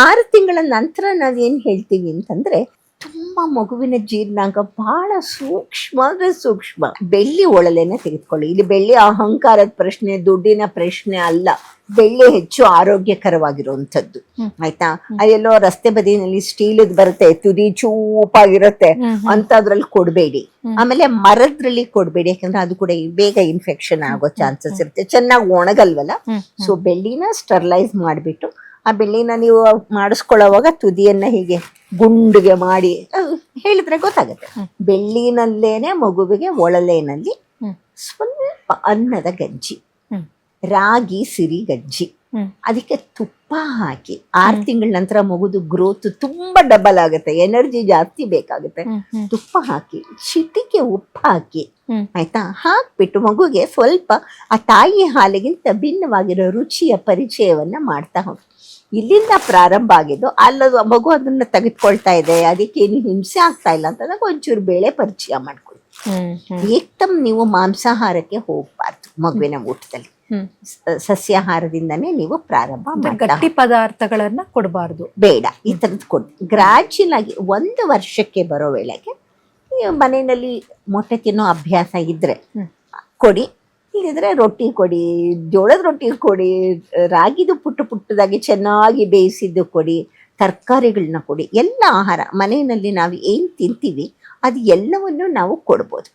ಆರು ತಿಂಗಳ ನಂತರ ನಾವೇನು ಹೇಳ್ತೀವಿ ಅಂತಂದ್ರೆ ತುಂಬಾ ಮಗುವಿನ ಜೀರ್ಣಾಂಗ ಬಹಳ ಸೂಕ್ಷ್ಮ ಅಂದ್ರೆ ಸೂಕ್ಷ್ಮ. ಬೆಳ್ಳಿ ಒಳಲೆನೆ ತೆಗೆದುಕೊಳ್ಳಿ. ಇಲ್ಲಿ ಬೆಳ್ಳಿ ಅಹಂಕಾರದ ಪ್ರಶ್ನೆ ದುಡ್ಡಿನ ಪ್ರಶ್ನೆ ಅಲ್ಲ. ಬೆಳ್ಳಿ ಹೆಚ್ಚು ಆರೋಗ್ಯಕರವಾಗಿರುವಂಥದ್ದು. ಆಯ್ತಾ? ಅದೆಲ್ಲೋ ರಸ್ತೆ ಬದಿನಲ್ಲಿ ಸ್ಟೀಲದ್ ಬರುತ್ತೆ ತುದಿ ಚೂಪಾಗಿರುತ್ತೆ. ಅಂತದ್ರಲ್ಲಿ ಕೊಡಬೇಡಿ. ಹ್ಮ್. ಆಮೇಲೆ ಮರದ್ರಲ್ಲಿ ಕೊಡಬೇಡಿ. ಯಾಕಂದ್ರೆ ಅದು ಕೂಡ ಬೇಗ ಇನ್ಫೆಕ್ಷನ್ ಆಗೋ ಚಾನ್ಸಸ್ ಇರುತ್ತೆ. ಚೆನ್ನಾಗಿ ಒಣಗಲ್ವಲ್ಲ? ಸೊ ಬೆಳ್ಳಿನ ಸ್ಟರ್ಲೈಸ್ ಮಾಡಿಬಿಟ್ಟು ಆ ಬೆಳ್ಳಿನ ನೀವು ಮಾಡಿಸ್ಕೊಳ್ಳೋವಾಗ ತುದಿಯನ್ನ ಹೀಗೆ ಗುಂಡಿಗೆ ಮಾಡಿ ಹೇಳಿದ್ರೆ ಗೊತ್ತಾಗುತ್ತೆ. ಬೆಳ್ಳಿನಲ್ಲೇನೆ ಮಗುವಿಗೆ ಒಳಲೇನಲ್ಲಿ ಸ್ವಲ್ಪ ಅನ್ನದ ಗಂಜಿ. ರಾಗಿ ಸಿರಿ ಗಜ್ಜಿ. ಅದಕ್ಕೆ ತುಪ್ಪ ಹಾಕಿ ಆರು ತಿಂಗಳ ನಂತರ ಮಗುದು ಗ್ರೋತ್ ತುಂಬಾ ಡಬಲ್ ಆಗುತ್ತೆ ಎನರ್ಜಿ ಜಾಸ್ತಿ ಬೇಕಾಗುತ್ತೆ. ತುಪ್ಪ ಹಾಕಿ ಚಿಟಿಕೆ ಉಪ್ಪು ಹಾಕಿ. ಆಯ್ತಾ? ಹಾಕ್ಬಿಟ್ಟು ಮಗುಗೆ ಸ್ವಲ್ಪ ಆ ತಾಯಿ ಹಾಲಿಗಿಂತ ಭಿನ್ನವಾಗಿರೋ ರುಚಿಯ ಪರಿಚಯವನ್ನ ಮಾಡ್ತಾ ಹೋಗಿ. ಇಲ್ಲಿಂದ ಪ್ರಾರಂಭ ಆಗಿದ್ದು ಅಲ್ಲದು ಮಗು ಅದನ್ನ ತೆಗೆದುಕೊಳ್ತಾ ಇದೆ ಅದಕ್ಕೇನು ಹಿಂಸೆ ಆಗ್ತಾ ಇಲ್ಲ ಅಂತಂದಾಗ ಒಂಚೂರು ಬೇಳೆ ಪರಿಚಯ ಮಾಡ್ಕೊಳ್ಳಿ. ಏಕ್ತಮ್ ನೀವು ಮಾಂಸಾಹಾರಕ್ಕೆ ಹೋಗ್ಬಾರ್ದು. ಮಗುವಿನ ಊಟದಲ್ಲಿ. ಸಸ್ಯಾಹಾರದಿಂದನೇ ನೀವು ಪ್ರಾರಂಭ ಗಟ್ಟಿ ಪದಾರ್ಥಗಳನ್ನ ಕೊಡಬಾರ್ದು. ಬೇಡ ಈ ಥರದ್ದು ಕೊಡಿ ಗ್ರಾಜ್ಯುಲ್ ಆಗಿ ಒಂದು ವರ್ಷಕ್ಕೆ ಬರೋ ವೇಳೆಗೆ ಮನೆಯಲ್ಲಿ ಮೊಟ್ಟೆ ತಿನ್ನೋ ಅಭ್ಯಾಸ ಇದ್ರೆ ಕೊಡಿ ಇಲ್ಲದಿದ್ರೆ ರೊಟ್ಟಿ ಕೊಡಿ ಜೋಳದ ರೊಟ್ಟಿ ಕೊಡಿ ರಾಗಿದು ಪುಟ್ಟ ಪುಟ್ಟದಾಗಿ ಚೆನ್ನಾಗಿ ಬೇಯಿಸಿದ್ದು ಕೊಡಿ ತರಕಾರಿಗಳನ್ನ ಕೊಡಿ ಎಲ್ಲ ಆಹಾರ ಮನೆಯಲ್ಲಿ ನಾವು ಏನು ತಿಂತೀವಿ ಅದು ಎಲ್ಲವನ್ನು ನಾವು ಕೊಡ್ಬೋದು.